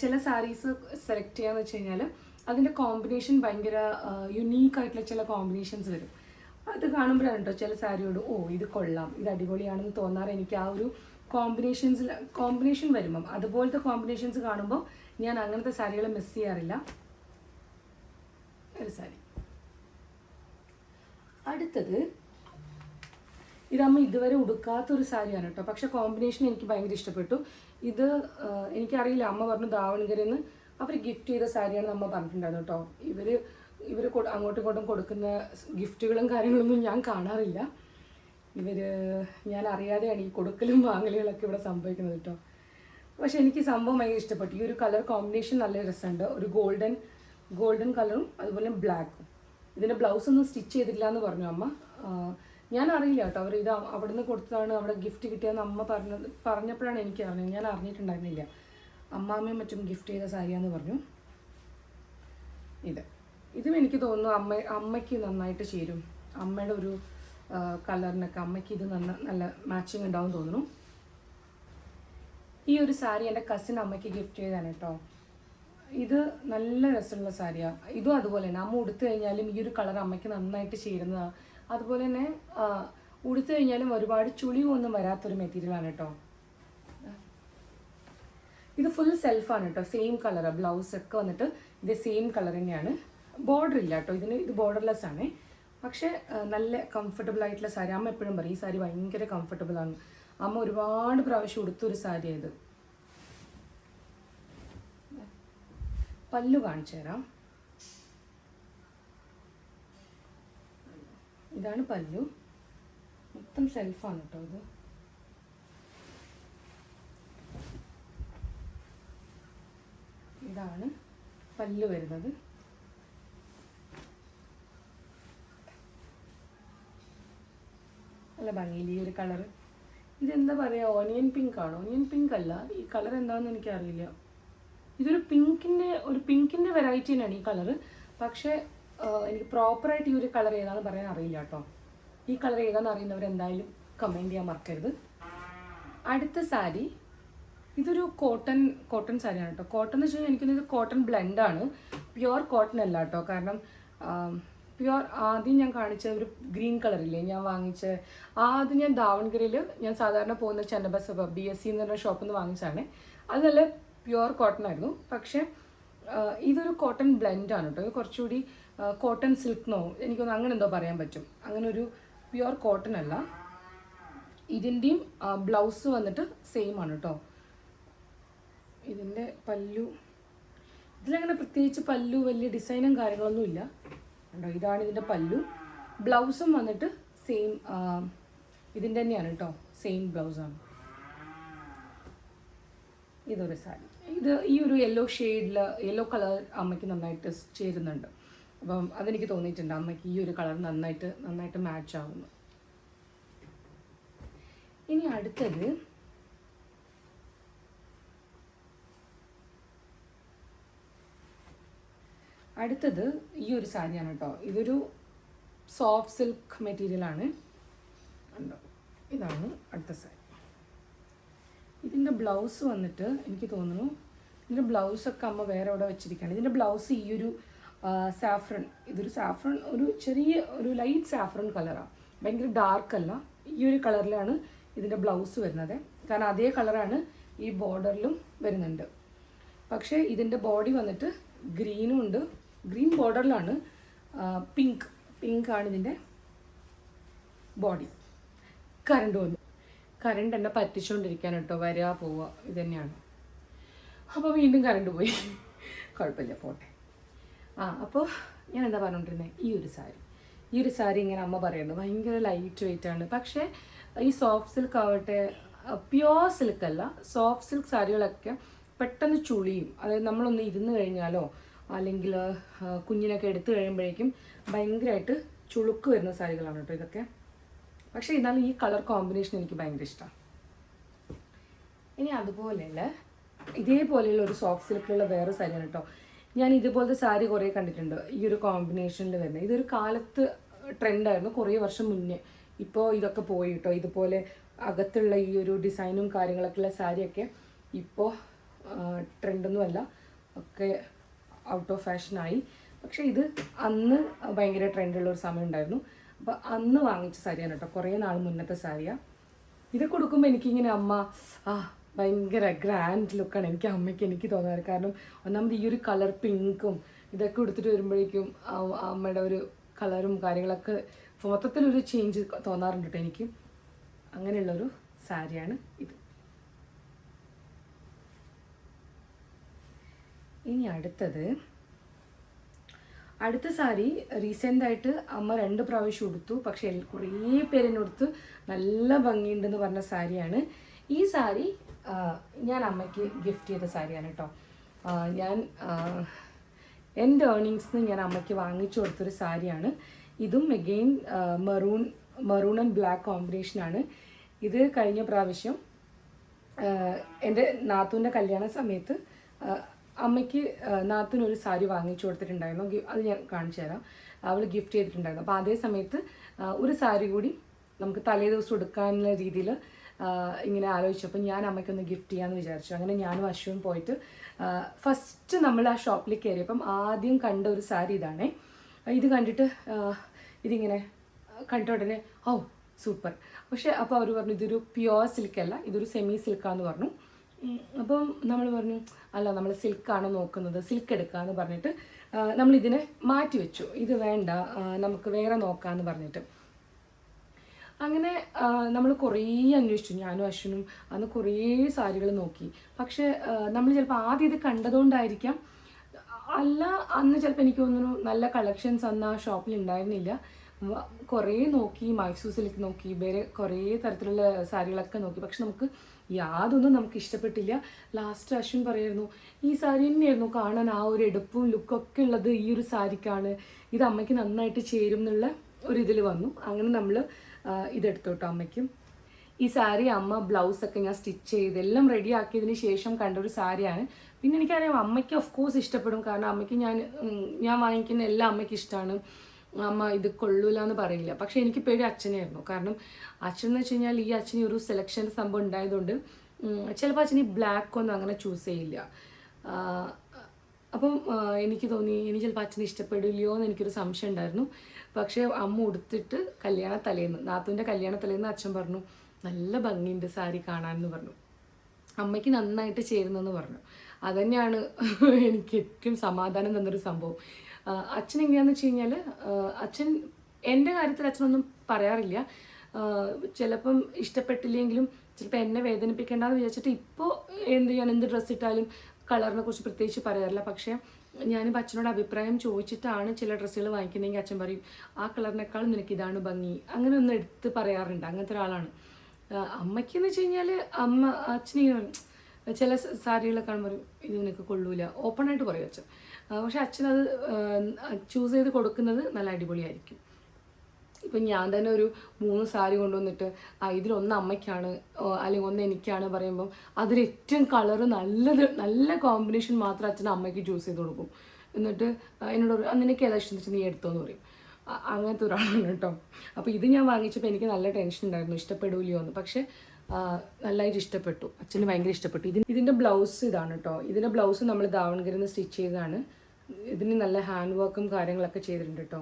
ചില സാരീസ് സെലക്ട് ചെയ്യാന്ന് വെച്ച് കഴിഞ്ഞാൽ അതിന്റെ കോമ്പിനേഷൻ ഭയങ്കര യുണീക്കായിട്ടുള്ള ചില കോമ്പിനേഷൻസ് വരും. അത് കാണുമ്പോഴാണ് കേട്ടോ ചില സാരിയോട് ഓ ഇത് കൊള്ളാം ഇത് അടിപൊളിയാണെന്ന് തോന്നാറ്. എനിക്ക് ആ ഒരു കോമ്പിനേഷൻസ് കോമ്പിനേഷൻ വരുമ്പം അതുപോലത്തെ കോമ്പിനേഷൻസ് കാണുമ്പോൾ ഞാൻ അങ്ങനത്തെ സാരികൾ മിസ് ചെയ്യാറില്ല. ഒരു സാരി. അടുത്തത് ഇതമ്മ ഇതുവരെ ഉടുക്കാത്തൊരു സാരിയാണ് കേട്ടോ പക്ഷെ കോമ്പിനേഷൻ എനിക്ക് ഭയങ്കര ഇഷ്ടപ്പെട്ടു. ഇത് എനിക്കറിയില്ല അമ്മ പറഞ്ഞു ദാവണകരെന്ന് അവർ ഗിഫ്റ്റ് ചെയ്ത സാരിയാണ് അമ്മ പറഞ്ഞിട്ടുണ്ടായിരുന്നു കേട്ടോ ഇവർ ഇവർ അങ്ങോട്ടും ഇങ്ങോട്ടും കൊടുക്കുന്ന ഗിഫ്റ്റുകളും കാര്യങ്ങളൊന്നും ഞാൻ കാണാറില്ല. ഇവർ ഞാൻ അറിയാതെയാണ് ഈ കൊടുക്കലും വാങ്ങലുകളൊക്കെ ഇവിടെ സംഭവിക്കുന്നത് കേട്ടോ. പക്ഷെ എനിക്ക് സംഭവം ഭയങ്കര ഇഷ്ടപ്പെട്ടു. ഈ ഒരു കളർ കോമ്പിനേഷൻ നല്ല രസമുണ്ട്. ഒരു ഗോൾഡൻ ഗോൾഡൻ കളറും അതുപോലെ ബ്ലാക്കും. ഇതിന്റെ ബ്ലൗസ് ഒന്നും സ്റ്റിച്ച് ചെയ്തിട്ടില്ല എന്ന് പറഞ്ഞു അമ്മ. ഞാൻ അറിയില്ല കേട്ടോ. അവർ ഇത് അവിടുന്ന് കൊടുത്തതാണ് അവിടെ ഗിഫ്റ്റ് കിട്ടിയതെന്ന് അമ്മ പറഞ്ഞത് പറഞ്ഞപ്പോഴാണ് എനിക്ക് അറിഞ്ഞത്. ഞാൻ അറിഞ്ഞിട്ടുണ്ടായിരുന്നില്ല. അമ്മാമ്മയും മറ്റും ഗിഫ്റ്റ് ചെയ്ത സാരിയാന്ന് പറഞ്ഞു. ഇത്. ഇതും എനിക്ക് തോന്നുന്നു അമ്മ അമ്മയ്ക്ക് നന്നായിട്ട് ചേരും. അമ്മയുടെ ഒരു കളറിനൊക്കെ അമ്മയ്ക്ക് ഇത് നന്ന നല്ല മാച്ചിങ് ഉണ്ടാവും തോന്നുന്നു. ഈ ഒരു സാരി എന്റെ കസിൻ അമ്മയ്ക്ക് ഗിഫ്റ്റ് ചെയ്താണ് കേട്ടോ. ഇത് നല്ല രസമുള്ള സാരിയാണ് ഇതും അതുപോലെ തന്നെ. അമ്മ ഉടുത്തു കഴിഞ്ഞാലും ഈ ഒരു കളർ അമ്മയ്ക്ക് നന്നായിട്ട് ചേരുന്നതാണ് അതുപോലെ തന്നെ ഉടുത്തു കഴിഞ്ഞാലും ഒരുപാട് ചുളിവൊന്നും വരാത്തൊരു മെറ്റീരിയലാണ് കേട്ടോ. ഇത് ഫുൾ സെൽഫാണ് കേട്ടോ. സെയിം കളർ ബ്ലൗസ് ഒക്കെ വന്നിട്ട് ഇത് സെയിം കളർ തന്നെയാണ്. ബോർഡർ ഇല്ല കേട്ടോ. ഇതിന് ഇത് ബോർഡർലെസ് ആണ്. പക്ഷേ നല്ല കംഫർട്ടബിൾ ആയിട്ടുള്ള സാരി അമ്മ എപ്പോഴും പറയും ഈ സാരി ഭയങ്കര കംഫർട്ടബിൾ ആണ്. അമ്മ ഒരുപാട് പ്രാവശ്യം ഉടുത്തൊരു സാരി ആയത് പല്ലു കാണിച്ചു തരാം. ഇതാണ് പല്ലു. മൊത്തം സെൽഫാണ് കേട്ടോ ഇത്. ഇതാണ് പല്ലു വരുന്നത്. നല്ല ഭംഗിയിൽ ഈ ഒരു കളർ ഇതെന്താ പറയുക ഓനിയൻ പിങ്ക് ആണ്? ഓനിയൻ പിങ്ക് അല്ല. ഈ കളർ എന്താണെന്ന് എനിക്കറിയില്ല. ഇതൊരു പിങ്കിന്റെ ഒരു പിങ്കിന്റെ വെറൈറ്റി തന്നെയാണ് ഈ കളറ് പക്ഷേ എനിക്ക് പ്രോപ്പറായിട്ട് ഈ ഒരു കളർ ഏതാണെന്ന് പറയാൻ അറിയില്ല കേട്ടോ. ഈ കളർ ഏതാണെന്ന് അറിയുന്നവർ എന്തായാലും കമന്റ് ചെയ്യാൻ മറക്കരുത്. അടുത്ത സാരി. ഇതൊരു കോട്ടൺ കോട്ടൺ സാരിയാണ് കേട്ടോ. കോട്ടൺ എന്ന് വെച്ച് കഴിഞ്ഞാൽ എനിക്കൊന്നും ഇത് കോട്ടൺ ബ്ലെൻഡാണ് പ്യുവർ കോട്ടൺ അല്ല കേട്ടോ. കാരണം പ്യുവർ ആദ്യം ഞാൻ കാണിച്ച ഒരു ഗ്രീൻ കളറില്ലേ ഞാൻ വാങ്ങിച്ച ആദ്യം ഞാൻ ദാവൺഗിരിയിൽ ഞാൻ സാധാരണ പോകുന്ന ചെന്നബസ് ബി എസ് സി എന്ന് പറഞ്ഞ ഷോപ്പിൽ നിന്ന് വാങ്ങിച്ചാണ് അത് നല്ല പ്യുവർ കോട്ടൺ ആയിരുന്നു. പക്ഷേ ഇതൊരു കോട്ടൺ ബ്ലെൻഡാണ് കേട്ടോ ഇത് കുറച്ചുകൂടി കോട്ടൺ സിൽക്ക് നോ എനിക്കൊന്ന് അങ്ങനെ എന്തോ പറയാൻ പറ്റും. അങ്ങനെ ഒരു പ്യുവർ കോട്ടൺ അല്ല ഇതിന്റെയും ബ്ലൗസ് വന്നിട്ട് സെയിം ആണ് കേട്ടോ ഇതിന്റെ പല്ലു ഇതിലങ്ങനെ പ്രത്യേകിച്ച് പല്ലു വലിയ ഡിസൈനും കാര്യങ്ങളൊന്നും കണ്ടോ? ഇതാണ് ഇതിന്റെ പല്ലു. ബ്ലൗസും വന്നിട്ട് സെയിം ഇതിന്റെ തന്നെയാണ് കേട്ടോ. സെയിം ബ്ലൗസാണ് ഇതൊരു സാരി. ഇത് ഈ ഒരു യെല്ലോ ഷെയ്ഡിൽ യെല്ലോ കളർ അമ്മയ്ക്ക് നന്നായിട്ട് ചേരുന്നുണ്ട്. അപ്പം അതെനിക്ക് തോന്നിയിട്ടുണ്ട് അമ്മയ്ക്ക് ഈ ഒരു കളർ നന്നായിട്ട് നന്നായിട്ട് മാച്ച് ആവുന്നു. ഇനി അടുത്തത് അടുത്തത് ഈ ഒരു സാരിയാണ് കേട്ടോ. ഇതൊരു സോഫ്റ്റ് സിൽക്ക് മെറ്റീരിയലാണ് ഉണ്ടോ ഇതാണ് അടുത്ത സാരി. ഇതിന്റെ ബ്ലൗസ് വന്നിട്ട് എനിക്ക് തോന്നുന്നു ഇതിന്റെ ബ്ലൗസൊക്കെ അമ്മ വേറെ എവിടെ വെച്ചിരിക്കുകയാണ്. ഇതിന്റെ ബ്ലൗസ് ഈ ഒരു സാഫ്രൺ ഇതൊരു സാഫ്രൺ ഒരു ചെറിയ ഒരു ലൈറ്റ് സാഫ്രൺ കളറാണ് ഭയങ്കര ഡാർക്ക് അല്ല. ഈ ഒരു കളറിലാണ് ഇതിന്റെ ബ്ലൗസ് വരുന്നത്. കാരണം അതേ കളറാണ് ഈ ബോർഡറിലും വരുന്നുണ്ട്. പക്ഷേ ഇതിന്റെ ബോഡി വന്നിട്ട് ഗ്രീനും ഉണ്ട്. ഗ്രീൻ ബോർഡറിലാണ് പിങ്ക് പിങ്ക് ആണ് ഇതിന്റെ ബോഡി കറണ്ട് വന്നു. കറണ്ട് എന്നെ പറ്റിച്ചുകൊണ്ടിരിക്കാൻ കേട്ടോ. വരിക പോവുക ഇത് തന്നെയാണ്. അപ്പോൾ വീണ്ടും കറണ്ട് പോയി. കുഴപ്പമില്ല പോട്ടെ. ആ അപ്പോൾ ഞാൻ എന്താ പറഞ്ഞുകൊണ്ടിരുന്നത് ഈ ഒരു സാരി. ഈ ഒരു സാരി ഇങ്ങനെ അമ്മ പറയുന്നത് ഭയങ്കര ലൈറ്റ് വെയിറ്റ് ആണ്. പക്ഷേ ഈ സോഫ്റ്റ് സിൽക്ക് ആവട്ടെ പ്യുവർ സിൽക്ക് അല്ല സോഫ്റ്റ് സിൽക്ക് സാരികളൊക്കെ പെട്ടെന്ന് ചുളിയും. അതായത് നമ്മളൊന്ന് ഇരുന്ന് കഴിഞ്ഞാലോ അല്ലെങ്കിൽ കുഞ്ഞിനൊക്കെ എടുത്തു കഴിയുമ്പോഴേക്കും ഭയങ്കരമായിട്ട് ചുളുക്ക് വരുന്ന സാരികളാണ് കേട്ടോ ഇതൊക്കെ. പക്ഷേ എന്നാലും ഈ കളർ കോമ്പിനേഷൻ എനിക്ക് ഭയങ്കര ഇഷ്ടമാണ് ഇനി അതുപോലെയല്ല ഇതേപോലെയുള്ള ഒരു സോഫ്റ്റ് സിൽക്കിലുള്ള വേറെ സാരിയാണ് കേട്ടോ. ഞാൻ ഇതുപോലത്തെ സാരി കുറേ കണ്ടിട്ടുണ്ട്. ഈ ഒരു കോമ്പിനേഷനിൽ വരുന്നത് ഇതൊരു കാലത്ത് ട്രെൻഡായിരുന്നു. കുറേ വർഷം മുന്നേ ഇപ്പോൾ ഇതൊക്കെ പോയി കേട്ടോ. ഇതുപോലെ അകത്തുള്ള ഈ ഒരു ഡിസൈനും കാര്യങ്ങളൊക്കെ ഉള്ള സാരിയൊക്കെ ഇപ്പോൾ ട്രെൻഡൊന്നുമല്ല. ഒക്കെ ഔട്ട് ഓഫ് ഫാഷനായി പക്ഷേ ഇത് അന്ന് ഭയങ്കര ട്രെൻഡുള്ള ഒരു സമയം ഉണ്ടായിരുന്നു. അപ്പോൾ അന്ന് വാങ്ങിച്ച സാരിയാണ് കേട്ടോ. കുറേ നാൾ മുന്നത്തെ സാരിയാണ് ഇത് കൊടുക്കുമ്പോൾ എനിക്കിങ്ങനെ അമ്മ ആ ഭയങ്കര ഗ്രാൻഡ് ലുക്കാണ് എനിക്ക് അമ്മയ്ക്ക് എനിക്ക് തോന്നാറ്. കാരണം ഒന്നാമത് ഈ ഒരു കളർ പിങ്കും ഇതൊക്കെ എടുത്തിട്ട് വരുമ്പോഴേക്കും അമ്മയുടെ ഒരു കളറും കാര്യങ്ങളൊക്കെ മൊത്തത്തിലൊരു ചേഞ്ച് തോന്നാറുണ്ട് കേട്ടോ എനിക്ക്. അങ്ങനെയുള്ളൊരു സാരിയാണ് ഇത്. ഇനി അടുത്തത്. അടുത്ത സാരി റീസെന്റ് ആയിട്ട് അമ്മ രണ്ട് പ്രാവശ്യം ഉടുത്തു. പക്ഷെ കുറേ പേര് എന്നെ നല്ല ഭംഗിയുണ്ടെന്ന് പറഞ്ഞ സാരിയാണ്. ഈ സാരി ഞാൻ അമ്മയ്ക്ക് ഗിഫ്റ്റ് ചെയ്ത സാരിയാണ് കേട്ടോ ഞാൻ എന്റെ ഏർണിങ്സിന് ഞാൻ അമ്മയ്ക്ക് വാങ്ങിച്ചു കൊടുത്തൊരു സാരിയാണ്. ഇതും again maroon maroon and black കോമ്പിനേഷനാണ് ഇത് കഴിഞ്ഞ പ്രാവശ്യം എന്റെ നാത്തൂന്റെ കല്യാണ സമയത്ത് അമ്മയ്ക്ക് നാത്തിനൊരു സാരി വാങ്ങിച്ചു കൊടുത്തിട്ടുണ്ടായിരുന്നു. അത് ഞാൻ കാണിച്ചു തരാം. അവൾ ഗിഫ്റ്റ് ചെയ്തിട്ടുണ്ടായിരുന്നു. അപ്പോൾ അതേ സമയത്ത് ഒരു സാരി കൂടി നമുക്ക് തലേ ദിവസം എടുക്കാനുള്ള രീതിയിൽ ഇങ്ങനെ ആലോചിച്ചപ്പോൾ ഞാൻ അമ്മയ്ക്കൊന്ന് ഗിഫ്റ്റ് ചെയ്യാമെന്ന് വിചാരിച്ചു. അങ്ങനെ ഞാനും അശ്വനും പോയിട്ട് ഫസ്റ്റ് നമ്മൾ ആ ഷോപ്പിലേക്ക് കയറിയപ്പം ആദ്യം കണ്ട ഒരു സാരി ഇതാണേ. ഇത് കണ്ടിട്ട് ഇതിങ്ങനെ കണ്ട ഉടനെ ഓ സൂപ്പർ. പക്ഷേ അപ്പോൾ അവർ പറഞ്ഞു ഇതൊരു പ്യുവർ സിൽക്കല്ല ഇതൊരു സെമി സിൽക്കാന്ന് പറഞ്ഞു. അപ്പം നമ്മൾ പറഞ്ഞു അല്ല നമ്മൾ സിൽക്കാണ് നോക്കുന്നത് സിൽക്ക് എടുക്കാന്ന് പറഞ്ഞിട്ട് നമ്മൾ ഇതിനെ മാറ്റി വെച്ചു. ഇത് വേണ്ട നമുക്ക് വേറെ നോക്കാന്ന് പറഞ്ഞിട്ട്. അങ്ങനെ നമ്മൾ കുറേ അന്വേഷിച്ചു. ഞാനും അശ്വനും അന്ന് കുറേ സാരികൾ നോക്കി. പക്ഷേ നമ്മൾ ചിലപ്പോൾ ആദ്യം ഇത് കണ്ടതുകൊണ്ടായിരിക്കാം. അല്ല അന്ന് ചിലപ്പോൾ എനിക്ക് തോന്നുന്നു നല്ല കളക്ഷൻസ് അന്ന് ആ ഷോപ്പിൽ ഉണ്ടായിരുന്നില്ല. കുറേ നോക്കി മൈസൂസിലേക്ക് നോക്കി വേറെ കുറേ തരത്തിലുള്ള സാരികളൊക്കെ നോക്കി. പക്ഷെ നമുക്ക് യാതൊന്നും നമുക്ക് ഇഷ്ടപ്പെട്ടില്ല. ലാസ്റ്റ് അശ്വിൻ പറയായിരുന്നു ഈ സാരി തന്നെയായിരുന്നു കാണാൻ ആ ഒരു എടുപ്പും ലുക്കൊക്കെ ഉള്ളത് ഈ ഒരു സാരിക്കാണ്. ഇത് അമ്മയ്ക്ക് നന്നായിട്ട് ചേരും എന്നുള്ള ഒരു ഇതിൽ വന്നു. അങ്ങനെ നമ്മൾ ഇതെടുത്തോട്ടോ അമ്മയ്ക്കും. ഈ സാരി അമ്മ ബ്ലൗസ് ഒക്കെ ഞാൻ സ്റ്റിച്ച് ചെയ്ത് എല്ലാം റെഡി ആക്കിയതിന് ശേഷം കണ്ട ഒരു സാരിയാണ് പിന്നെ എനിക്കറിയാം അമ്മയ്ക്ക് ഓഫ് കോഴ്സ് ഇഷ്ടപ്പെടും. കാരണം അമ്മയ്ക്ക് ഞാൻ ഞാൻ വാങ്ങിക്കുന്ന എല്ലാം അമ്മയ്ക്ക് ഇഷ്ടമാണ് അമ്മ ഇത് കൊള്ളൂല എന്ന് പറയില്ല. പക്ഷെ എനിക്ക് പേടി അച്ഛനായിരുന്നു. കാരണം അച്ഛൻ എന്ന് വെച്ച് കഴിഞ്ഞാൽ ഈ അച്ഛന് ഒരു സെലക്ഷൻ സംഭവം ഉണ്ടായതുകൊണ്ട് ചിലപ്പോൾ അച്ഛൻ ഈ ബ്ലാക്ക് ഒന്നും അങ്ങനെ ചൂസ് ചെയ്യില്ല. അപ്പം എനിക്ക് തോന്നി ഇനി ചിലപ്പോൾ അച്ഛന് ഇഷ്ടപ്പെടില്ലയോ എന്ന് എനിക്കൊരു സംശയം ഉണ്ടായിരുന്നു. പക്ഷേ അമ്മ ഉടുത്തിട്ട് കല്യാണ തലേന്ന് നാത്തുവിന്റെ കല്യാണ തലേന്ന് അച്ഛൻ പറഞ്ഞു നല്ല ഭംഗിയുണ്ട് സാരി കാണാനെന്ന് പറഞ്ഞു. അമ്മയ്ക്ക് നന്നായിട്ട് ചേരുന്നെന്ന് പറഞ്ഞു. അതന്നെയാണ് എനിക്ക് ഏറ്റവും സമാധാനം തന്നൊരു സംഭവം. അച്ഛൻ എങ്ങനെയാന്ന് വെച്ച് കഴിഞ്ഞാൽ അച്ഛൻ എന്റെ കാര്യത്തിൽ അച്ഛനൊന്നും പറയാറില്ല. ചിലപ്പം ഇഷ്ടപ്പെട്ടില്ലെങ്കിലും ചിലപ്പോൾ എന്നെ വേദനിപ്പിക്കേണ്ടെന്ന് വിചാരിച്ചിട്ട് ഇപ്പോൾ എന്ത് ചെയ്യാൻ എന്ത് ഡ്രസ്സ് ഇട്ടാലും കളറിനെ കുറിച്ച് പ്രത്യേകിച്ച് പറയാറില്ല. പക്ഷേ ഞാനിപ്പോൾ അച്ഛനോട് അഭിപ്രായം ചോദിച്ചിട്ടാണ് ചില ഡ്രസ്സുകൾ വാങ്ങിക്കുന്നതെങ്കിൽ അച്ഛൻ പറയും ആ കളറിനേക്കാളും നിനക്ക് ഇതാണ് ഭംഗി. അങ്ങനെ ഒന്ന് എടുത്ത് പറയാറുണ്ട്. അങ്ങനത്തെ ഒരാളാണ്. അമ്മയ്ക്കെന്ന് വെച്ച് കഴിഞ്ഞാൽ അമ്മ അച്ഛനെ ചില സാരികളൊക്കെ കാണുമ്പോൾ പറയും ഇത് നിനക്ക് കൊള്ളൂല. ഓപ്പണായിട്ട് പറയും അച്ഛൻ. പക്ഷെ അച്ഛനത് ചൂസ് ചെയ്ത് കൊടുക്കുന്നത് നല്ല അടിപൊളിയായിരിക്കും. ഇപ്പം ഞാൻ തന്നെ ഒരു മൂന്ന് സാരി കൊണ്ടുവന്നിട്ട് ആ ഇതിലൊന്ന് അമ്മയ്ക്കാണ് അല്ലെങ്കിൽ ഒന്ന് എനിക്കാണ് പറയുമ്പം അതിൽ ഏറ്റവും കളറ് നല്ലത് നല്ല കോമ്പിനേഷൻ മാത്രം അച്ഛൻ അമ്മയ്ക്ക് ചൂസ് ചെയ്ത് കൊടുക്കും. എന്നിട്ട് എന്നോട് പറയും "ആ, നിനക്ക് ഏതാ ഇഷ്ടം? നീ എടുത്തോന്ന് പറയും. അങ്ങനത്തെ ഒരാളാണ് കേട്ടോ. അപ്പോൾ ഇത് ഞാൻ വാങ്ങിച്ചപ്പോൾ എനിക്ക് നല്ല ടെൻഷൻ ഉണ്ടായിരുന്നു ഇഷ്ടപ്പെടൂലയോ എന്ന്. പക്ഷേ നല്ലതായിട്ട് ഇഷ്ടപ്പെട്ടു. അച്ഛന് ഭയങ്കര ഇഷ്ടപ്പെട്ടു. ഇതിന് ഇതിന്റെ ബ്ലൗസ് ഇതാണ് കേട്ടോ. ഇതിന്റെ ബ്ലൗസ് നമ്മൾ ദാവണഗിരിയിൽ സ്റ്റിച്ച് ചെയ്തതാണ്. ഇതിന് നല്ല ഹാൻഡ് വർക്കും കാര്യങ്ങളൊക്കെ ചെയ്തിട്ടുണ്ട് കേട്ടോ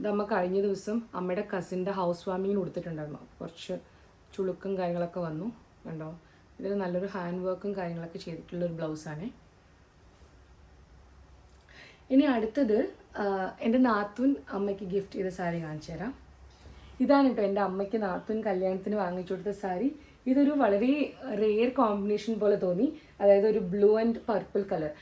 ഇത് അമ്മ കഴിഞ്ഞ ദിവസം അമ്മയുടെ കസിന്റെ ഹൗസ് വാമിങ്ങിന് കൊടുത്തിട്ടുണ്ടായിരുന്നു. കുറച്ച് ചുളുക്കും കാര്യങ്ങളൊക്കെ വന്നു. കണ്ടോ? ഇതിൽ നല്ലൊരു ഹാൻഡ് വർക്കും കാര്യങ്ങളൊക്കെ ചെയ്തിട്ടുള്ള ഒരു ബ്ലൗസാണേ ഇനി അടുത്തത് എന്റെ നാത്തുൻ അമ്മയ്ക്ക് ഗിഫ്റ്റ് ചെയ്ത സാരി കാണിച്ചു തരാം. ഇതാണ് കേട്ടോ എന്റെ അമ്മയ്ക്ക് നാത്തുൻ കല്യാണത്തിന് വാങ്ങിച്ചു കൊടുത്ത സാരി ഇതൊരു വളരെ റെയർ കോമ്പിനേഷൻ പോലെ തോന്നി. അതായത് ഒരു ബ്ലൂ ആൻഡ് പർപ്പിൾ കളർ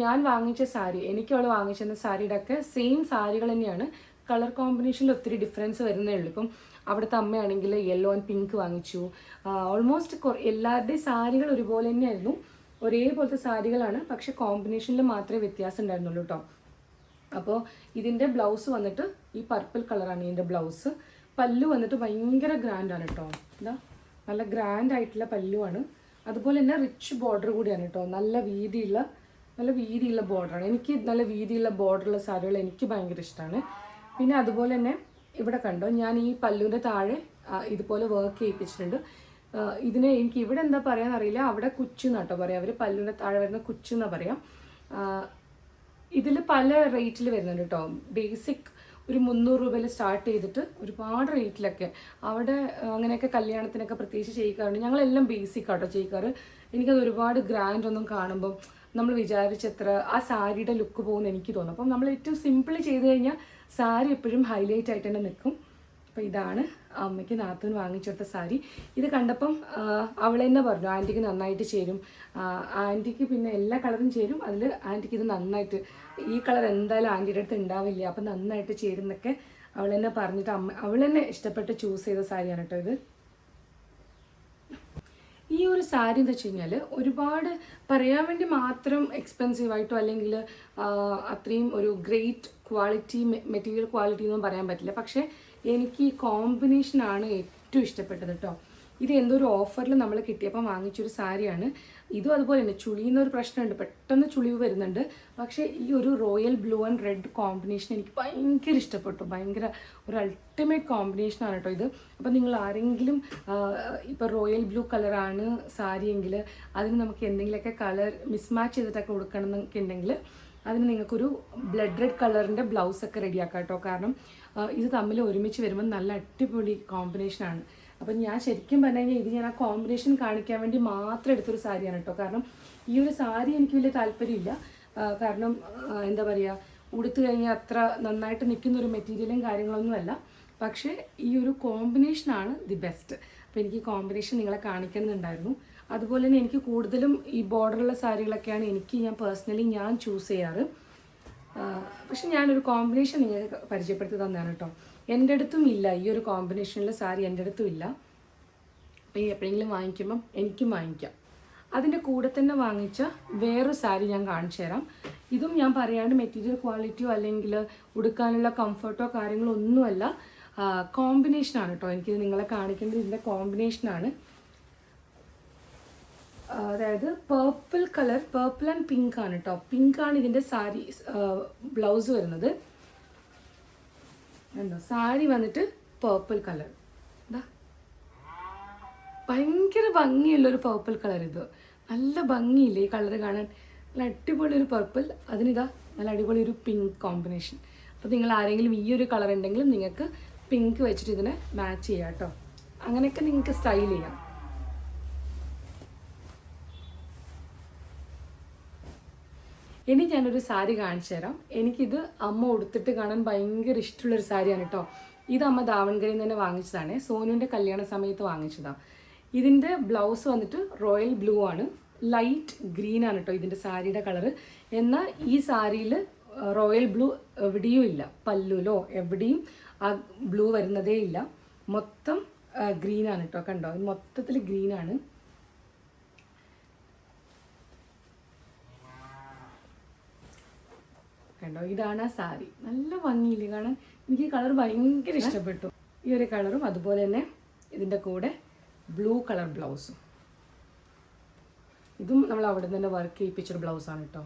ഞാൻ വാങ്ങിച്ച സാരി എനിക്കവൾ വാങ്ങിച്ചിരുന്ന സാരിയുടെ ഒക്കെ സെയിം സാരികൾ തന്നെയാണ്. കളർ കോമ്പിനേഷനിൽ ഒത്തിരി ഡിഫറൻസ് വരുന്നേ ഉള്ളൂ. ഇപ്പം അവിടുത്തെ അമ്മയാണെങ്കിൽ യെല്ലോ ആൻഡ് പിങ്ക് വാങ്ങിച്ചു. ഓൾമോസ്റ്റ് എല്ലാവരുടെയും സാരികൾ ഒരുപോലെ തന്നെയായിരുന്നു. ഒരേപോലത്തെ സാരികളാണ്. പക്ഷെ കോമ്പിനേഷനിൽ മാത്രമേ വ്യത്യാസം ഉണ്ടായിരുന്നുള്ളൂ കേട്ടോ അപ്പോൾ ഇതിന്റെ ബ്ലൗസ് വന്നിട്ട് ഈ പർപ്പിൾ കളറാണ് ഇതിന്റെ ബ്ലൗസ് പല്ലു വന്നിട്ട് ഭയങ്കര ഗ്രാൻഡാണ് കേട്ടോ എന്താ നല്ല ഗ്രാൻഡ് ആയിട്ടുള്ള പല്ലുവാണ്. അതുപോലെ തന്നെ റിച്ച് ബോർഡർ കൂടിയാണ് കേട്ടോ നല്ല വീതിയുള്ള നല്ല വീതിയുള്ള ബോർഡറാണ് എനിക്ക് നല്ല വീതിയുള്ള ബോർഡറുള്ള സാരികൾ എനിക്ക് ഭയങ്കര ഇഷ്ടമാണ് പിന്നെ അതുപോലെ തന്നെ ഇവിടെ കണ്ടോ ഞാൻ ഈ പല്ലുവിന്റെ താഴെ ഇതുപോലെ വർക്ക് ചെയ്യിപ്പിച്ചിട്ടുണ്ട്. ഇതിനെ എനിക്ക് ഇവിടെ എന്താ പറയാന്ന് അറിയില്ല. അവിടെ കുച്ചു എന്നാട്ടോ പറയാം. അവർ പല്ലുവിന്റെ താഴെ വരുന്ന കുച്ചു എന്നാ പറയാം. ഇതിൽ പല റേറ്റിൽ വരുന്നുണ്ട് കേട്ടോ. ബേസിക് ഒരു മുന്നൂറ് രൂപയിൽ സ്റ്റാർട്ട് ചെയ്തിട്ട് ഒരുപാട് റേറ്റിലൊക്കെ അവിടെ അങ്ങനെയൊക്കെ കല്യാണത്തിനൊക്കെ പ്രത്യേകിച്ച് ചെയ്യിക്കാറുണ്ട്. ഞങ്ങളെല്ലാം ബേസിക് ആട്ടോ ചെയ്യിക്കാറ്. എനിക്കത് ഒരുപാട് ഗ്രാൻഡ് ഒന്നും കാണുമ്പം നമ്മൾ വിചാരിച്ചത്ര ആ സാരിയുടെ ലുക്ക് പോകുന്ന എനിക്ക് തോന്നും അപ്പം നമ്മൾ ഏറ്റവും സിമ്പിൾ ചെയ്ത് കഴിഞ്ഞാൽ സാരി എപ്പോഴും ഹൈലൈറ്റ് ആയിട്ട് തന്നെ നിൽക്കും. അപ്പോൾ ഇതാണ് അമ്മയ്ക്ക് നാത്തൂന് വാങ്ങിച്ചെടുത്ത സാരി. ഇത് കണ്ടപ്പം അവൾ തന്നെ പറഞ്ഞു ആന്റിക്ക് നന്നായിട്ട് ചേരും. ആന്റിക്ക് പിന്നെ എല്ലാ കളറും ചേരും. അതിൽ ആന്റിക്ക് ഇത് നന്നായിട്ട് ഈ കളർ എന്തായാലും ആന്റിയുടെ അടുത്ത് ഉണ്ടാവില്ല. അപ്പം നന്നായിട്ട് ചേരുന്നൊക്കെ അവൾ തന്നെ പറഞ്ഞിട്ട് അമ്മ അവൾ തന്നെ ഇഷ്ടപ്പെട്ട് ചൂസ് ചെയ്ത സാരിയാണ് കേട്ടോ ഇത്. ഈ ഒരു സാരി എന്ന് വെച്ച് കഴിഞ്ഞാൽ ഒരുപാട് പറയാൻ വേണ്ടി മാത്രം എക്സ്പെൻസീവ് ആയിട്ടോ അല്ലെങ്കിൽ അത്രയും ഒരു ഗ്രേറ്റ് ക്വാളിറ്റി മെറ്റീരിയൽ ക്വാളിറ്റി ഒന്നും പറയാൻ പറ്റില്ല. പക്ഷേ എനിക്ക് ഈ കോമ്പിനേഷനാണ് ഏറ്റവും ഇഷ്ടപ്പെട്ടത് കേട്ടോ ഇത് എന്തോ ഒരു ഓഫറിൽ നമ്മൾ കിട്ടിയപ്പോൾ വാങ്ങിച്ചൊരു സാരിയാണ്. ഇതും അതുപോലെ തന്നെ ചുളിയുന്ന ഒരു പ്രശ്നമുണ്ട് പെട്ടെന്ന് ചുളിവ് വരുന്നുണ്ട്. പക്ഷേ ഈ ഒരു royal blue and red combination എനിക്ക് ഭയങ്കര ഇഷ്ടപ്പെട്ടു. ഭയങ്കര ഒരു അൾട്ടിമേറ്റ് കോമ്പിനേഷനാണ് കേട്ടോ ഇത്. അപ്പോൾ നിങ്ങൾ ആരെങ്കിലും ഇപ്പോൾ റോയൽ ബ്ലൂ കളറാണ് സാരിയെങ്കിൽ അതിന് നമുക്ക് എന്തെങ്കിലുമൊക്കെ കളർ മിസ്മാച്ച് ചെയ്തിട്ടൊക്കെ കൊടുക്കണം എന്നൊക്കെ ഉണ്ടെങ്കിൽ അതിന് നിങ്ങൾക്കൊരു ബ്ലഡ് റെഡ് കളറിന്റെ ബ്ലൗസൊക്കെ റെഡിയാക്കാം കേട്ടോ. കാരണം ഇത് തമ്മിൽ ഒരുമിച്ച് വരുമ്പോൾ നല്ല അടിപൊളി കോമ്പിനേഷനാണ് അപ്പം ഞാൻ ശരിക്കും പറഞ്ഞു കഴിഞ്ഞാൽ ഇത് ഞാൻ ആ കോമ്പിനേഷൻ കാണിക്കാൻ വേണ്ടി മാത്രം എടുത്തൊരു സാരിയാണ് കേട്ടോ. കാരണം ഈ ഒരു സാരി എനിക്ക് വലിയ താല്പര്യമില്ല. കാരണം എന്താ പറയുക ഉടുത്തു കഴിഞ്ഞാൽ അത്ര നന്നായിട്ട് നിൽക്കുന്ന ഒരു മെറ്റീരിയലും കാര്യങ്ങളൊന്നുമല്ല പക്ഷേ ഈ ഒരു കോമ്പിനേഷനാണ് ദി ബെസ്റ്റ് അപ്പോൾ എനിക്ക് കോമ്പിനേഷൻ നിങ്ങളെ കാണിക്കണമെന്നുണ്ടായിരുന്നു. അതുപോലെ തന്നെ എനിക്ക് കൂടുതലും ഈ ബോർഡറുള്ള സാരികളൊക്കെയാണ് എനിക്ക് ഞാൻ പേഴ്സണലി ഞാൻ ചൂസ് ചെയ്യാറ്. പക്ഷെ ഞാനൊരു കോമ്പിനേഷൻ നിങ്ങൾക്ക് പരിചയപ്പെടുത്തി തന്നതാണ് കേട്ടോ. എന്റെ അടുത്തും ഇല്ല. ഈ ഒരു കോമ്പിനേഷനിൽ സാരി എന്റെ അടുത്തും ഇല്ല. അപ്പോൾ ഈ എപ്പോഴെങ്കിലും വാങ്ങിക്കുമ്പം എനിക്കും വാങ്ങിക്കാം. അതിന്റെ കൂടെ തന്നെ വാങ്ങിച്ച വേറൊരു സാരി ഞാൻ കാണിച്ചു തരാം. ഇതും ഞാൻ പറയാണ്ട് മെറ്റീരിയൽ ക്വാളിറ്റിയോ അല്ലെങ്കിൽ ഉടുക്കാനുള്ള കംഫർട്ടോ കാര്യങ്ങളോ ഒന്നുമല്ല. കോമ്പിനേഷനാണ് കേട്ടോ. എനിക്കിത് നിങ്ങളെ കാണിക്കേണ്ടത് ഇതിന്റെ കോമ്പിനേഷനാണ് അതായത് purple colour purple and pink ആണ് കേട്ടോ പിങ്ക് ആണ് ഇതിന്റെ സാരി ബ്ലൗസ് വരുന്നത്. എന്തോ സാരി വന്നിട്ട് പേർപ്പിൾ കളർ എന്താ ഭയങ്കര ഭംഗിയുള്ളൊരു പേർപ്പിൾ കളർ ഇത്. നല്ല ഭംഗിയില്ലേ ഈ കളർ കാണാൻ? നല്ല അടിപൊളി ഒരു പർപ്പിൾ അതിനിതാ നല്ല അടിപൊളി ഒരു പിങ്ക് കോമ്പിനേഷൻ അപ്പോൾ നിങ്ങൾ ആരെങ്കിലും ഈ ഒരു കളർ ഉണ്ടെങ്കിലും നിങ്ങൾക്ക് പിങ്ക് വെച്ചിട്ട് ഇതിനെ മാച്ച് ചെയ്യാം കേട്ടോ അങ്ങനെയൊക്കെ നിങ്ങൾക്ക് സ്റ്റൈൽ ചെയ്യാം. ഇനി ഞാനൊരു സാരി കാണിച്ചു തരാം. എനിക്കിത് അമ്മ ഉടുത്തിട്ട് കാണാൻ ഭയങ്കര ഇഷ്ടമുള്ളൊരു സാരിയാണ് കേട്ടോ ഇത് അമ്മ ദാവൺകരയിൽ നിന്ന് തന്നെ വാങ്ങിച്ചതാണ്. സോനുവിന്റെ കല്യാണ സമയത്ത് വാങ്ങിച്ചതാണ് ഇതിന്റെ ബ്ലൗസ് വന്നിട്ട് റോയൽ ബ്ലൂ ആണ്. ലൈറ്റ് ഗ്രീൻ ആണ് കേട്ടോ ഇതിന്റെ സാരിയുടെ കളറ്. എന്നാൽ ഈ സാരിയിൽ റോയൽ ബ്ലൂ എവിടെയും ഇല്ല. പല്ലുലോ എവിടെയും ആ ബ്ലൂ വരുന്നതേ ഇല്ല. മൊത്തം ഗ്രീനാണ് കേട്ടോ കണ്ടോ? മൊത്തത്തിൽ ഗ്രീൻ കണ്ടോ? ഇതാണ് ആ സാരി. നല്ല ഭംഗിയില്ല കാണാൻ? എനിക്ക് കളർ ഭയങ്കര ഇഷ്ടപ്പെട്ടു. ഈ ഒരു കളറും അതുപോലെ തന്നെ ഇതിന്റെ കൂടെ ബ്ലൂ കളർ ബ്ലൗസും. ഇതും നമ്മൾ അവിടെ നിന്ന് തന്നെ വർക്ക് ചെയ്യിപ്പിച്ചൊരു ബ്ലൗസാണ് കേട്ടോ.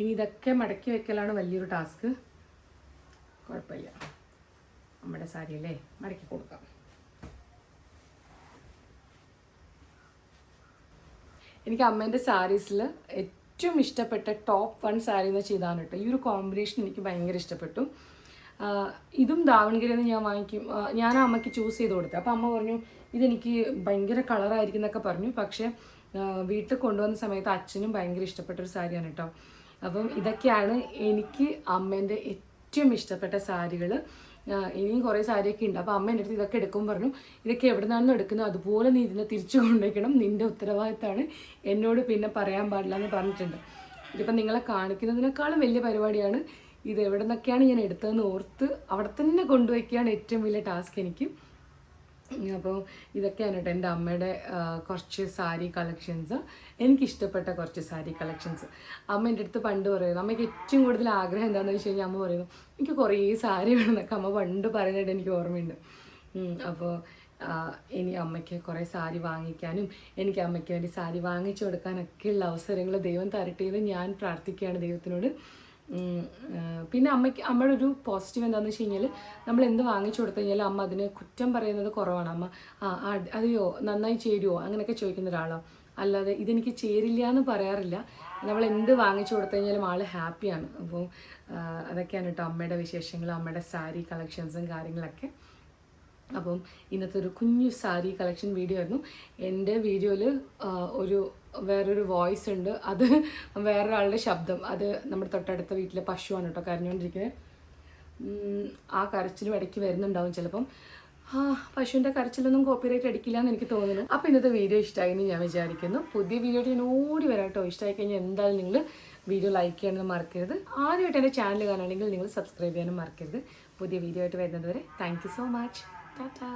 ഇനി ഇതൊക്കെ മടക്കി വെക്കലാണ് വലിയൊരു ടാസ്ക്. കുഴപ്പമില്ല. നമ്മുടെ സാരി അല്ലേ? മടക്കി കൊടുക്കാം. എനിക്ക് അമ്മേന്റെ സാരീസിൽ ഏറ്റവും ഇഷ്ടപ്പെട്ട ടോപ്പ് വൺ സാരി എന്ന് ഇതാണ് കേട്ടോ. ഈ ഒരു കോമ്പിനേഷൻ എനിക്ക് ഭയങ്കര ഇഷ്ടപ്പെട്ടു. ഇതും ദാവണഗിരി നിന്ന് ഞാൻ വാങ്ങിക്കും. ഞാൻ അമ്മയ്ക്ക് ചൂസ് ചെയ്ത് കൊടുത്തു. അപ്പോൾ അമ്മ പറഞ്ഞു ഇതെനിക്ക് ഭയങ്കര കളറായിരിക്കും എന്നൊക്കെ പറഞ്ഞു. പക്ഷേ വീട്ടിൽ കൊണ്ടുവന്ന സമയത്ത് അച്ഛനും ഭയങ്കര ഇഷ്ടപ്പെട്ട ഒരു സാരിയാണ് കേട്ടോ. അപ്പം ഇതൊക്കെയാണ് എനിക്ക് അമ്മേന്റെ ഏറ്റവും ഇഷ്ടപ്പെട്ട സാരികൾ ഇനിയും കുറേ സാരിയൊക്കെ ഉണ്ട്. അപ്പോൾ അമ്മ എന്റെ അടുത്ത് ഇതൊക്കെ എടുക്കും പറഞ്ഞു ഇതൊക്കെ എവിടെ നിന്നാണെന്ന് എടുക്കുന്നത്. അതുപോലെ നീ ഇതിനെ തിരിച്ചു കൊണ്ടുവയ്ക്കണം നിന്റെ ഉത്തരവാദിത്തമാണ് എന്നോട് പിന്നെ പറയാൻ പാടില്ല എന്ന് പറഞ്ഞിട്ടുണ്ട്. ഇതിപ്പോൾ നിങ്ങളെ കാണിക്കുന്നതിനേക്കാളും വലിയ പരിപാടിയാണ്. ഇത് എവിടെ നിന്നൊക്കെയാണ് ഞാൻ എടുത്തതെന്ന് ഓർത്ത് അവിടെ തന്നെ കൊണ്ടുവയ്ക്കുകയാണ് ഏറ്റവും വലിയ ടാസ്ക് എനിക്ക്. അപ്പോൾ ഇതൊക്കെയാണ് കേട്ടോ എന്റെ അമ്മയുടെ കുറച്ച് സാരി കളക്ഷൻസ്. എനിക്കിഷ്ടപ്പെട്ട കുറച്ച് സാരി കളക്ഷൻസ്. അമ്മ എന്റെ അടുത്ത് പണ്ട് പറയുന്നു അമ്മയ്ക്ക് ഏറ്റവും കൂടുതൽ ആഗ്രഹം എന്താണെന്ന് വെച്ച് കഴിഞ്ഞാൽ അമ്മ പറയുന്നു എനിക്ക് കുറേ സാരി വേണമെന്നൊക്കെ അമ്മ പണ്ട് പറയുന്നതായിട്ട് എനിക്ക് ഓർമ്മയുണ്ട്. അപ്പോൾ ഇനി അമ്മയ്ക്ക് കുറേ സാരി വാങ്ങിക്കാനും എനിക്ക് അമ്മയ്ക്ക് വേണ്ടി സാരി വാങ്ങിച്ചു കൊടുക്കാനൊക്കെയുള്ള അവസരങ്ങൾ ദൈവം തരട്ടെ എന്ന് ഞാൻ പ്രാർത്ഥിക്കുകയാണ് ദൈവത്തിനോട്. പിന്നെ അമ്മയ്ക്ക് അമ്മയുടെ ഒരു പോസിറ്റീവ് എന്താണെന്ന് വെച്ച് കഴിഞ്ഞാൽ നമ്മൾ എന്ത് വാങ്ങിച്ചു കൊടുത്തു കഴിഞ്ഞാൽ അമ്മ അതിന് കുറ്റം പറയുന്നത് കുറവാണ്. അമ്മ ആ അതെയോ നന്നായി ചേരുമോ അങ്ങനെയൊക്കെ ചോദിക്കുന്ന ഒരാളാണ് അല്ലാതെ ഇതെനിക്ക് ചേരില്ല എന്ന് പറയാറില്ല. നമ്മൾ എന്ത് വാങ്ങിച്ചു കൊടുത്തു കഴിഞ്ഞാലും ആൾ ഹാപ്പിയാണ് അപ്പോൾ അതൊക്കെയാണ് കേട്ടോ അമ്മയുടെ വിശേഷങ്ങൾ അമ്മയുടെ സാരി കളക്ഷൻസും കാര്യങ്ങളൊക്കെ. അപ്പം ഇന്നത്തെ ഒരു കുഞ്ഞു സാരി കളക്ഷൻ വീഡിയോ ആയിരുന്നു. എന്റെ വീഡിയോയിൽ ഒരു വേറൊരു വോയിസ് ഉണ്ട്. അത് വേറൊരാളുടെ ശബ്ദം. അത് നമ്മുടെ തൊട്ടടുത്ത വീട്ടിലെ പശുവാണ് കേട്ടോ കരഞ്ഞുകൊണ്ടിരിക്കുന്നത് ആ കരച്ചിലും ഇടയ്ക്ക് വരുന്നുണ്ടാവും ചിലപ്പം. ആ പശുവിന്റെ കരച്ചിലൊന്നും കോപ്പിറൈറ്റ് അടിക്കില്ല എന്ന് എനിക്ക് തോന്നുന്നു. അപ്പോൾ ഇന്നത്തെ വീഡിയോ ഇഷ്ടമായി എന്ന് ഞാൻ വിചാരിക്കുന്നു. പുതിയ വീഡിയോ ഞാൻ ഓടി വരാം കേട്ടോ. ഇഷ്ടമായി കഴിഞ്ഞാൽ എന്തായാലും നിങ്ങൾ വീഡിയോ ലൈക്ക് ചെയ്യണമെന്ന് മറക്കരുത്. ആദ്യമായിട്ട് എന്റെ ചാനൽ കാണുകയാണെങ്കിൽ നിങ്ങൾ സബ്സ്ക്രൈബ് ചെയ്യാനും മറക്കരുത്. പുതിയ വീഡിയോ ആയിട്ട് വരുന്നത് വരെ താങ്ക് സോ മച്ച് ടാറ്റാ